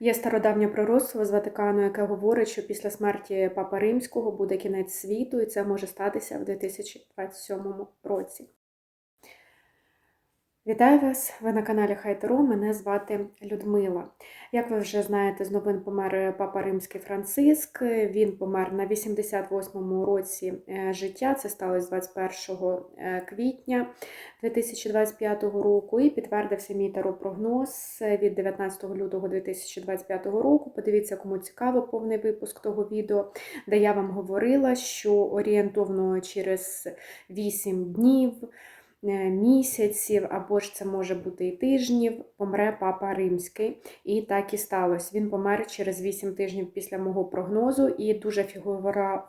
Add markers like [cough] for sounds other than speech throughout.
Є стародавнє пророцтво з Ватикану, яке говорить, що після смерті Папи Римського буде кінець світу, і це може статися в 2027 році. Вітаю вас! Ви на каналі Хайтеро. Мене звати Людмила. Як ви вже знаєте, з новин помер Папа Римський Франциск. Він помер на 88-му році е, життя. Це сталося 21 е, квітня 2025 року. І підтвердився мій таропрогноз від 19 лютого 2025 року. Подивіться, кому цікаво повний випуск того відео, де я вам говорила, що орієнтовно через 8 днів. Е, місяців, або ж це може бути і тижнів, помре папа римський. І так і сталося. Він помер через 8 тижнів після мого прогнозу, і дуже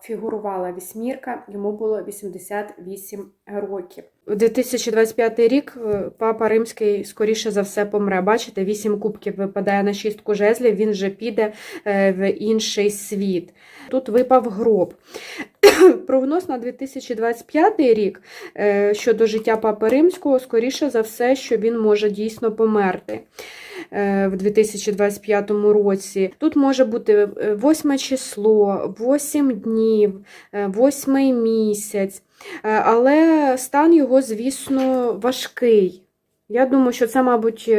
фігурувала вісьмірка, йому було 88 років. У 2025 рік е, папа римський, скоріше за все, помре. Бачите, 8 кубків випадає на шістку жезлів, він вже піде е, в інший світ. Тут випав гроб. [coughs] Прогноз на 2025 рік е, щодо життя папи римського, скоріше за все, що він може дійсно померти. В 2025 році. Тут може бути 8 число, 8 днів, 8 місяць. Е, але стан його, звісно, важкий. Я думаю, що це, мабуть,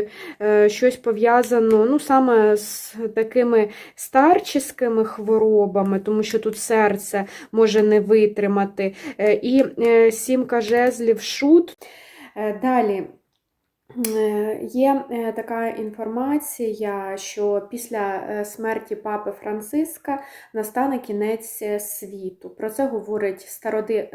е, щось пов'язано ну, саме з такими старческими хворобами, тому що тут серце може не витримати. Е, і сімка жезлів шут. Далі. Е, є е, така інформація, що після е, смерті папи Франциска настане кінець світу. Про це говорить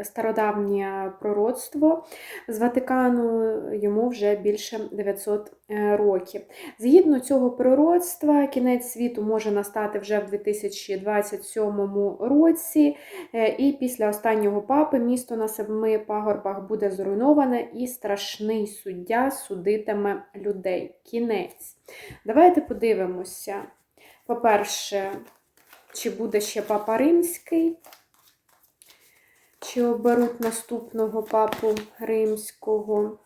стародавнє пророцтво з Ватикану, йому вже більше 900 років. Згідно цього пророцтва, кінець світу може настати вже в 2027 році, і після останнього папи місто на семи пагорбах буде зруйноване і страшний суддя судитиме людей. Кінець. Давайте подивимося. По-перше, чи буде ще папа римський, чи оберуть наступного папу римського.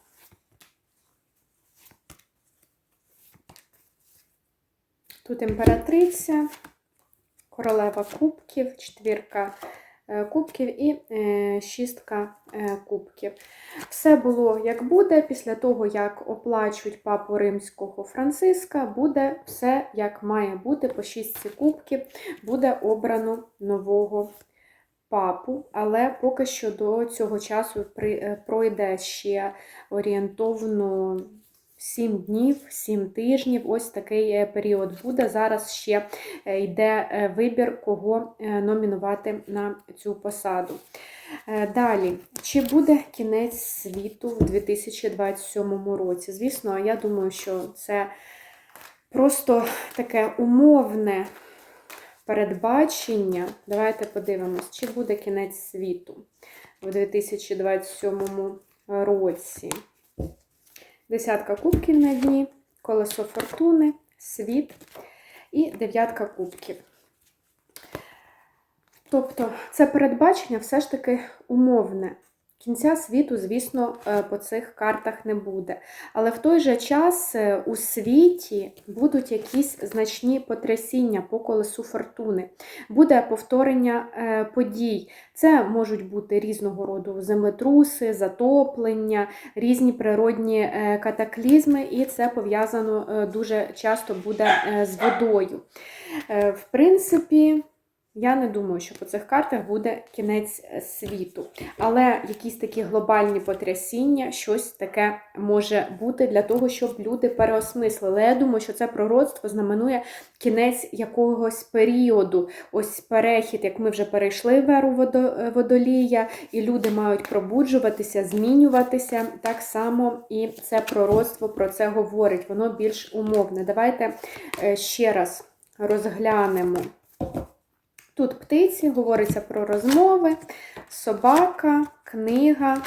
Тут імператриця, королева кубків, четвірка Е, кубків і е, шістка е, кубків. Все було як буде, після того, як оплачують папу римського Франциска, буде все як має бути по шістці кубків, буде обрано нового папу, але поки що до цього часу пройде ще орієнтовно. 7 днів, 7 тижнів, ось такий е, період буде. Зараз ще е, йде е, вибір, кого номінувати на цю посаду. Далі, чи буде кінець світу в 2027 році? Звісно, я думаю, що це просто таке умовне передбачення. Давайте подивимось, чи буде кінець світу в 2027 році. Десятка кубків на дні, колесо фортуни, світ і дев'ятка кубків. Тобто це передбачення все ж таки умовне. Кінця світу, звісно, е, по цих картах не буде. Але в той же час е, у світі будуть якісь значні потрясіння по колесу фортуни, буде повторення е, подій. Це можуть бути різного роду землетруси, затоплення, різні природні катаклізми, і це пов'язано дуже часто буде з водою. В принципі, я не думаю, що по цих картах буде кінець е, світу. Але якісь такі глобальні потрясіння, щось таке може бути для того, щоб люди переосмислили. Я думаю, що це пророцтво знаменує кінець якогось періоду. Ось перехід, як ми вже перейшли в еру е, водолія, і люди мають пробуджуватися, змінюватися. Так само і це пророцтво про це говорить. Воно більш умовне. Давайте е, ще раз розглянемо. Тут птиці говориться про розмови, собака, книга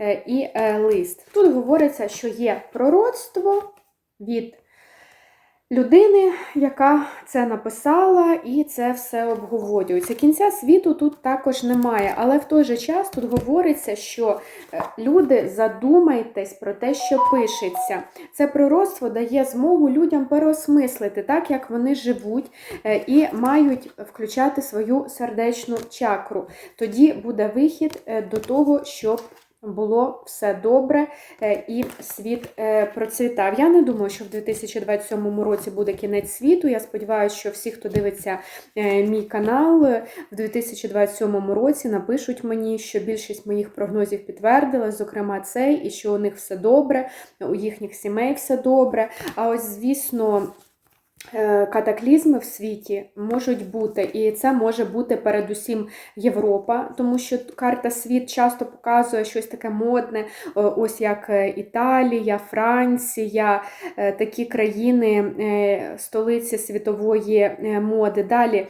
е, і е, лист. Тут говориться, що є пророцтво від людини, яка це написала і це все обговорюється. Кінця світу тут також немає, але в той же час тут говориться, що е, люди задумайтесь про те, що пишеться. Це пророцтво дає змогу людям переосмислити так, як вони живуть, е, і мають включати свою сердечну чакру. Тоді буде вихід е, до того, щоб було все добре е, і світ е, процвітав. Я не думаю, що в 2027 році буде кінець світу. Я сподіваюся, що всі, хто дивиться е, мій канал, в 2027 році напишуть мені, що більшість моїх прогнозів підтвердилась, зокрема цей, і що у них все добре, у їхніх сімей все добре. А ось, звісно. Е, катаклізми в світі можуть бути, і це може бути передусім Європа, тому що карта світ часто показує щось таке модне, ось як е, Італія, Франція, е, такі країни, столиці світової моди. Далі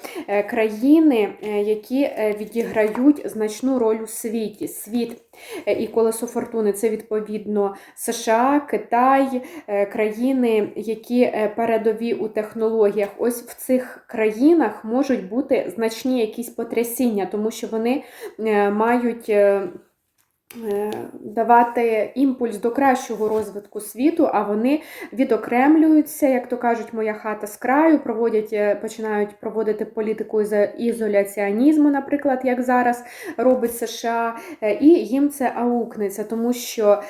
країни, які відіграють значну роль у світі. Світ і колесо фортуни це відповідно США, Китай, країни, які передові у технологіях, ось в цих країнах можуть бути значні якісь потрясіння, тому що вони е, мають. Е, е Давати імпульс до кращого розвитку світу, а вони відокремлюються, як то кажуть, моя хата з краю, проводять, е, починають проводити політику ізоляціонізму, наприклад, як зараз робить США, і їм це аукнеться, тому що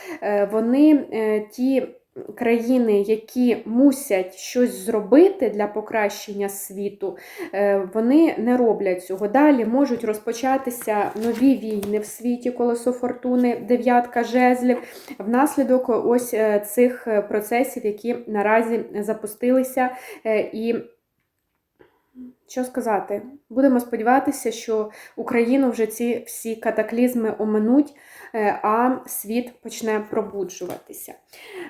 вони ті країни, які мусять щось зробити для покращення світу, е, вони не роблять цього. Далі можуть розпочатися нові війни в світі, колесо фортуни, дев'ятка жезлів, внаслідок ось е, цих процесів, які наразі запустилися. Е, і що сказати? Будемо сподіватися, що Україну вже ці всі катаклізми оминуть, е, а світ почне пробуджуватися.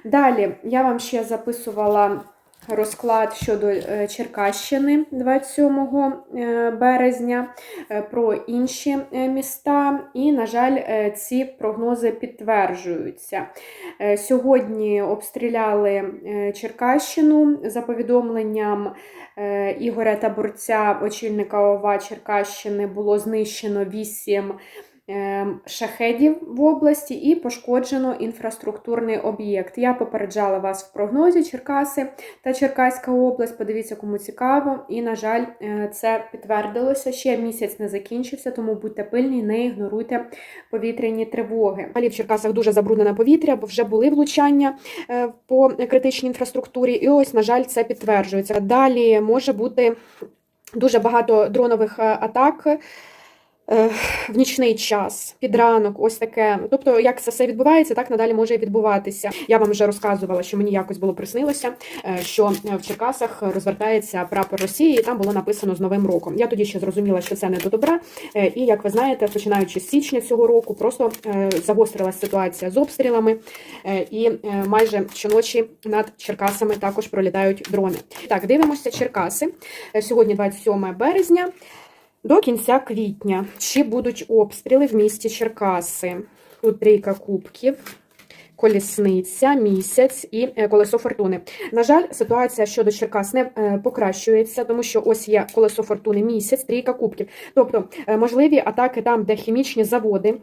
Далі я вам ще записувала розклад щодо е, Черкащини 27 е, березня, про інші міста, і, на жаль, ці прогнози підтверджуються. Сьогодні обстріляли Черкащину за повідомленням Ігоря Табурця очільника ОВА Черкащини було знищено 8 ем, шахедів в області і пошкоджено інфраструктурний об'єкт. Я попереджала вас в прогнозі Черкаси та Черкаська область. Подивіться, кому цікаво. І, на жаль, е, це підтвердилося. Ще місяць не закінчився, тому будьте пильні, не ігноруйте повітряні тривоги. Далі в Черкасах дуже забруднене повітря, бо вже були влучання е, по критичній інфраструктурі. І ось, на жаль, це підтверджується. Далі може бути дуже багато дронових е, атак. Е, в нічний час, під ранок, ось таке. Тобто, як це все відбувається, так надалі може відбуватися. Я вам вже розказувала, що мені якось було приснилося, е, що в Черкасах розвертається прапор Росії, і там було написано з Новим роком. Я тоді ще зрозуміла, що це не до добра. І як ви знаєте, починаючи з січня цього року, просто загострилася ситуація з обстрілами, і майже щоночі над Черкасами також пролітають дрони. Так, дивимося Черкаси сьогодні, 27 березня. До кінця квітня чи будуть обстріли в місті Черкаси. Тут трійка кубків, колісниця, місяць і е, колесо фортуни. На жаль, ситуація щодо Черкас не е, покращується, тому що ось є колесо фортуни місяць, трійка кубків. Тобто е, можливі атаки там, де хімічні заводи,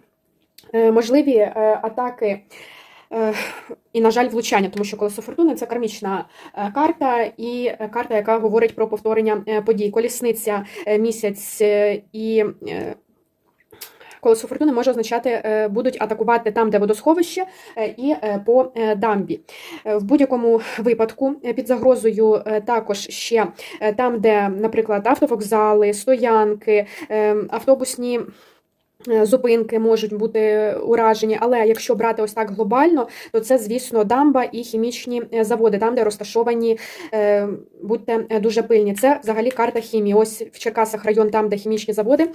можливі атаки. І, на жаль, влучання, тому що колесо фортуни це кармічна е, карта, і е, карта, яка говорить про повторення е, подій. Колісниця місяць і. Колесо фортуни може означати, будуть атакувати там, де водосховище, і по дамбі. В будь-якому випадку під загрозою також ще там, де, наприклад, автовокзали, стоянки, автобусні. Е, зупинки можуть бути уражені, але якщо брати ось так глобально, то це, звісно, дамба і хімічні е, заводи, там, де розташовані, е, будьте дуже пильні. Це взагалі карта хімії. Ось в Черкасах район, там, де хімічні заводи.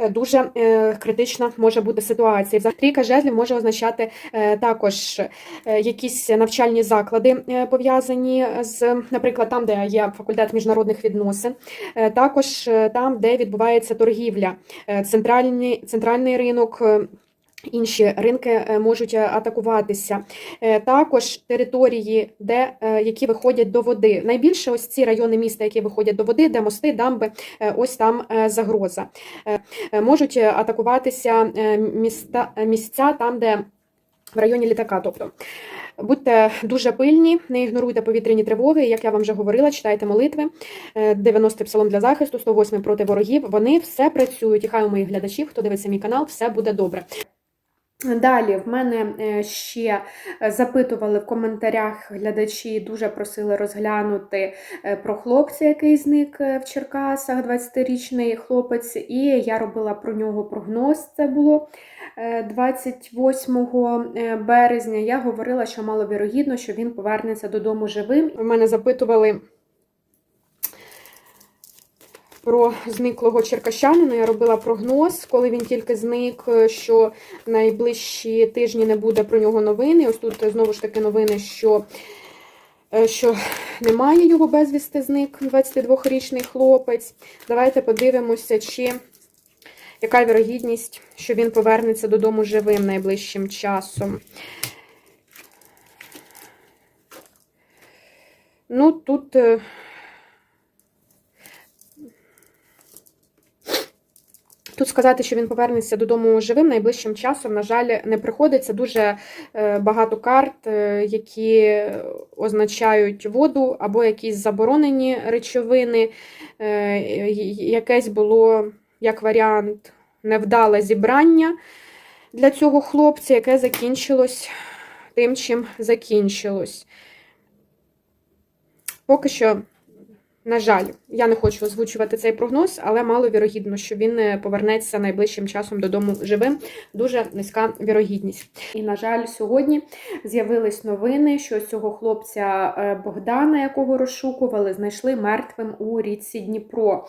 Е, дуже е, критична може бути ситуація. Трійка жезлів може означати е, також якісь навчальні заклади, пов'язані з, наприклад, там, де є факультет міжнародних відносин, також там, де відбувається торгівля, центральний, центральний ринок. Інші ринки е, можуть е, атакуватися. Е, Також території, де, які виходять до води. Найбільше ось ці райони міста, які виходять до води, де мости, дамби, ось там загроза. Можуть атакуватися міста, місця там, де в районі літака. Тобто будьте дуже пильні, не ігноруйте повітряні тривоги. Як я вам вже говорила, читайте молитви. Е, 90-й псалом для захисту, 108 проти ворогів. Вони все працюють. І хай у моїх глядачів, хто дивиться мій канал, все буде добре. Далі в мене е, ще е, запитували в коментарях глядачі, дуже просили розглянути е, про хлопця, який зник в Черкасах, 20-річний хлопець, і я робила про нього прогноз. Це було е, 28 е, березня. Я говорила, що маловірогідно, що він повернеться додому живим. В мене запитували про зниклого черкащанина. Я робила прогноз, коли він тільки зник, що найближчі тижні не буде про нього новини. Ось тут знову ж таки новини, що, е, що немає його безвісти зник, 22-річний хлопець. Давайте подивимося, чи яка вірогідність, що він повернеться додому живим найближчим часом. Ну, тут. Тут сказати, що він повернеться додому живим найближчим часом, на жаль, не приходиться. Дуже е, багато карт, е, які означають воду або якісь заборонені речовини. Е, Якесь було як варіант невдале зібрання для цього хлопця, яке закінчилось тим, чим закінчилось. Поки що. На жаль, я не хочу озвучувати цей прогноз, але маловірогідно, що він е, повернеться найближчим часом додому живим. Дуже низька вірогідність. І, на жаль, сьогодні з'явились новини, що цього хлопця е, Богдана, якого розшукували, знайшли мертвим у річці Дніпро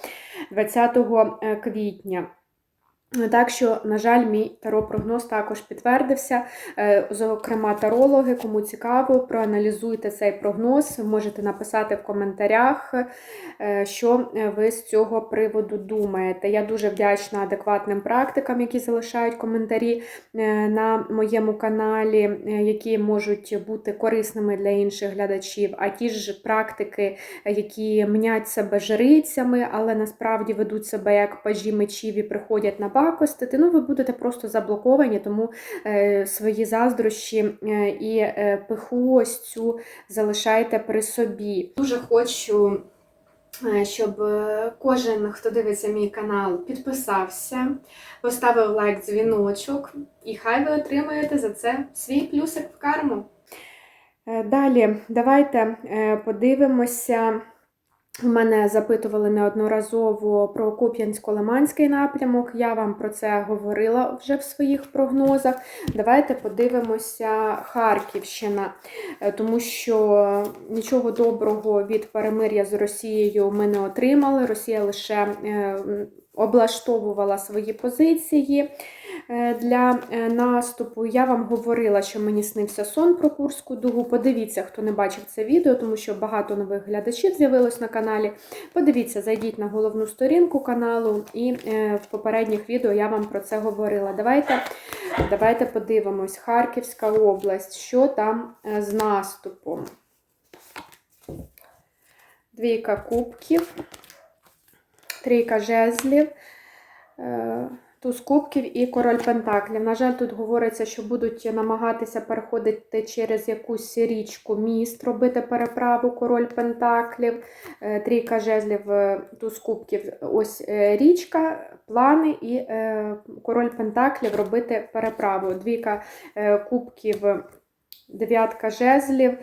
20 е, квітня. Так що, на жаль, мій таро-прогноз також підтвердився. Е, Зокрема, тарологи, кому цікаво, проаналізуйте цей прогноз. Можете написати в коментарях, е, що ви з цього приводу думаєте. Я дуже вдячна адекватним практикам, які залишають коментарі е, на моєму каналі, е, які можуть бути корисними для інших глядачів. А ті ж практики, які мнять себе жрицями, але насправді ведуть себе як пажі мечів і приходять на пакостити, ну ви будете просто заблоковані, тому е, свої заздрощі е, і е, пиху ось цю залишайте при собі. Дуже хочу. Щоб кожен, хто дивиться мій канал, підписався, поставив лайк, дзвіночок, і хай ви отримаєте за це свій плюсик в карму. Далі, давайте подивимося. Мене запитували неодноразово про Куп'янсько-Лиманський напрямок. Я вам про це говорила вже в своїх прогнозах. Давайте подивимося Харківщина, Е, тому що нічого доброго від перемир'я з Росією ми не отримали. Росія лише е, облаштовувала свої позиції для е, наступу. Я вам говорила, що мені снився сон про Курську дугу. Подивіться, хто не бачив це відео, тому що багато нових глядачів з'явилось на каналі. Подивіться, зайдіть на головну сторінку каналу, і е, в попередніх відео я вам про це говорила. Давайте, давайте подивимось. Харківська область, що там е, з наступом. Двійка кубків, трійка жезлів. Туз кубків і король пентаклів. На жаль, тут говориться, що будуть намагатися переходити через якусь річку міст, робити переправу король пентаклів, е, трійка жезлів, е, туз кубків. Ось е, річка, плани і король пентаклів робити переправу. Двійка кубків, дев'ятка жезлів.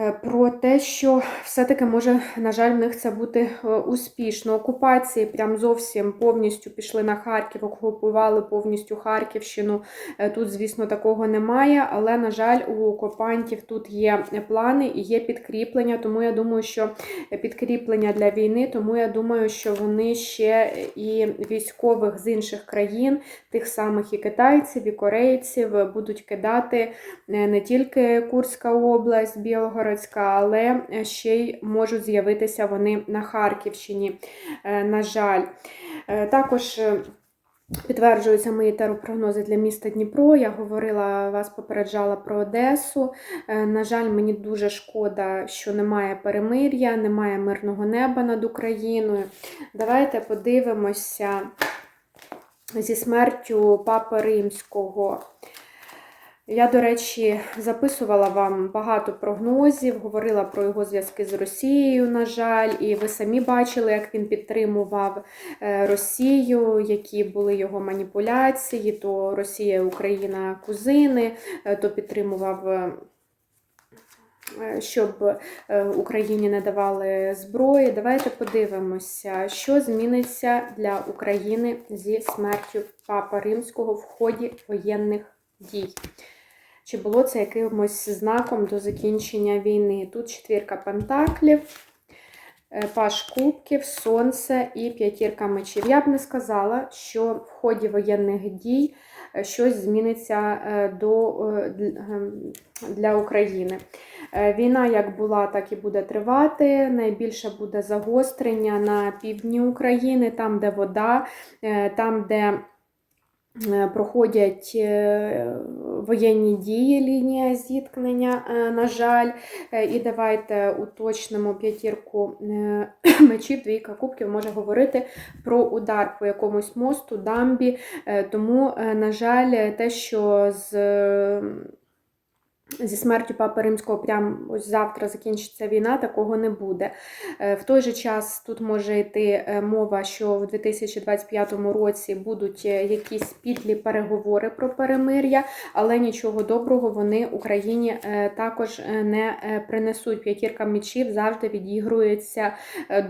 Е, Про те, що все-таки може, на жаль, в них це бути е, успішно. Окупації прям зовсім повністю пішли на Харків, окупували повністю Харківщину. Е, Тут, звісно, такого немає, але, на жаль, у окупантів тут є плани і є підкріплення. Тому я думаю, що підкріплення для війни, тому я думаю, що вони ще і військових з інших країн, тих самих і китайців, і корейців, будуть кидати не тільки Курська область, Білгородська, але ще й можуть з'явитися вони на Харківщині, е, на жаль. Е, Також е, Підтверджуються мої теропрогнози для міста Дніпро. Я говорила, вас попереджала про Одесу. Е, На жаль, мені дуже шкода, що немає перемир'я, немає мирного неба над Україною. Давайте подивимося зі смертю Папи Римського. Я, до речі, записувала вам багато прогнозів, говорила про його зв'язки з Росією, на жаль, і ви самі бачили, як він підтримував е, Росію, які були його маніпуляції, то Росія Україна кузини, е, то підтримував. е, Щоб Україні не давали зброї, давайте подивимося, що зміниться для України зі смертю Папи Римського в ході воєнних дій. Чи було це якимось знаком до закінчення війни? Тут четвірка пентаклів, е, паш кубків, сонце і п'ятірка мечів. Я б не сказала, що в ході воєнних дій е, щось зміниться е, до, ем, для України. Війна як була, так і буде тривати. Найбільше буде загострення на півдні України, там, де вода, там, де проходять е, воєнні дії, лінія зіткнення, е, на жаль. Е, І давайте уточнимо п'ятірку е, [clears throat] мечів, двійка кубків може говорити про удар по якомусь мосту, дамбі. Е, Тому, е, на жаль, те, що з е, Зі смертю Папи Римського прямо ось завтра закінчиться війна, такого не буде. Е, В той же час тут може йти е, мова, що в 2025 році будуть е, якісь підлі переговори про перемир'я, але нічого доброго вони Україні також не принесуть. П'ятірка мечів завжди відігрується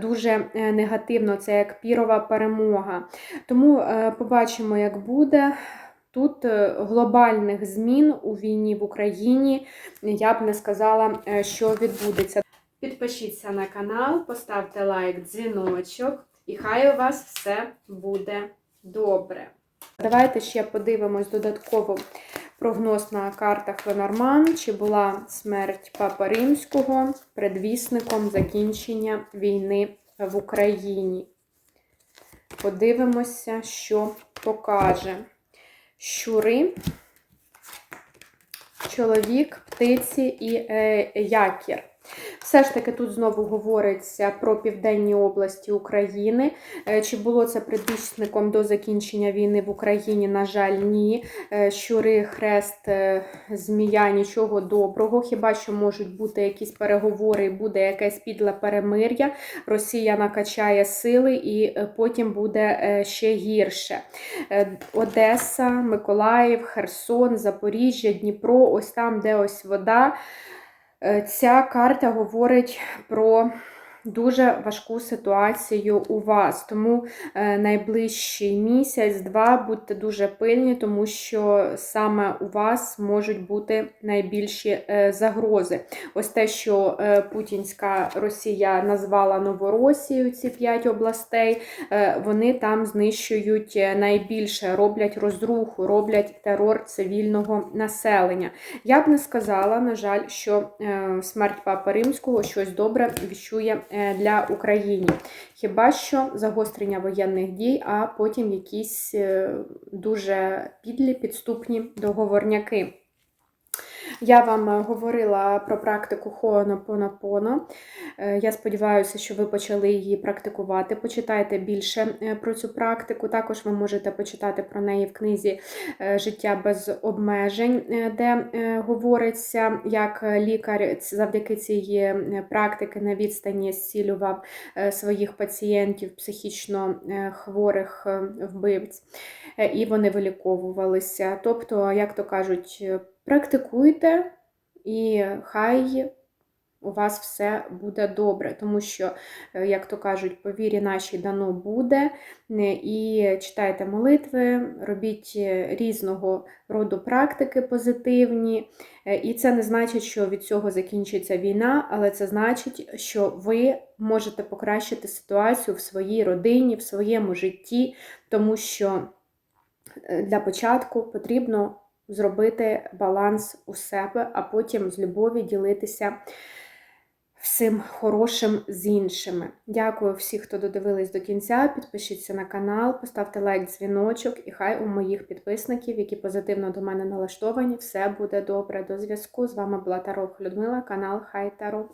дуже негативно. Це як пірова перемога. Тому побачимо, як буде. Тут е, глобальних змін у війні в Україні я б не сказала, е, що відбудеться. Підпишіться на канал, поставте лайк, дзвіночок, і хай у вас все буде добре. Давайте ще подивимось додатково прогноз на картах Ленорман, чи була смерть Папи Римського предвісником закінчення війни в Україні. Подивимося, що покаже щури, чоловік, птиці і е, якір. Все ж таки тут знову говориться про південні області України. Е, Чи було це предвісником до закінчення війни в Україні? На жаль, ні. Е, Щури, хрест, е, змія, нічого доброго. Хіба що можуть бути якісь переговори, буде якесь підле перемир'я. Росія накачає сили і потім буде ще гірше. Одеса, Миколаїв, Херсон, Запоріжжя, Дніпро, ось там, де ось вода. Е, Ця карта говорить про дуже важку ситуацію у вас. Тому е, найближчий місяць-два будьте дуже пильні, тому що саме у вас можуть бути найбільші е, загрози. Ось те, що е, Путінська Росія назвала Новоросією, ці п'ять областей, вони там знищують найбільше, роблять розруху, роблять терор цивільного населення. Я б не сказала, на жаль, що смерть Папи Римського щось добре віщує е, для України. Хіба що загострення воєнних дій, а потім якісь е, дуже підлі підступні договорняки. Я вам е, говорила про практику Хоонопонопоно. Е, Я сподіваюся, що ви почали її практикувати. Почитайте більше е, про цю практику. Також ви можете почитати про неї в книзі Життя без обмежень, де говориться, як лікар завдяки цій практики на відстані зцілював своїх пацієнтів, психічно хворих вбивць, і вони виліковувалися. Тобто, як то кажуть, практикуйте, і хай у вас все буде добре, тому що, е, як то кажуть, по вірі нашій дано буде. Е, І читайте молитви, робіть е, різного роду практики позитивні. І це не значить, що від цього закінчиться війна, але це значить, що ви можете покращити ситуацію в своїй родині, в своєму житті, тому що для початку потрібно зробити баланс у себе, а потім з любові ділитися всім хорошим з іншими. Дякую всім, хто додивились до кінця. Підпишіться на канал, поставте лайк, дзвіночок, і хай у моїх підписників, які позитивно до мене налаштовані, все буде добре. До зв'язку. З вами була Тарох Людмила, канал Хай Таро.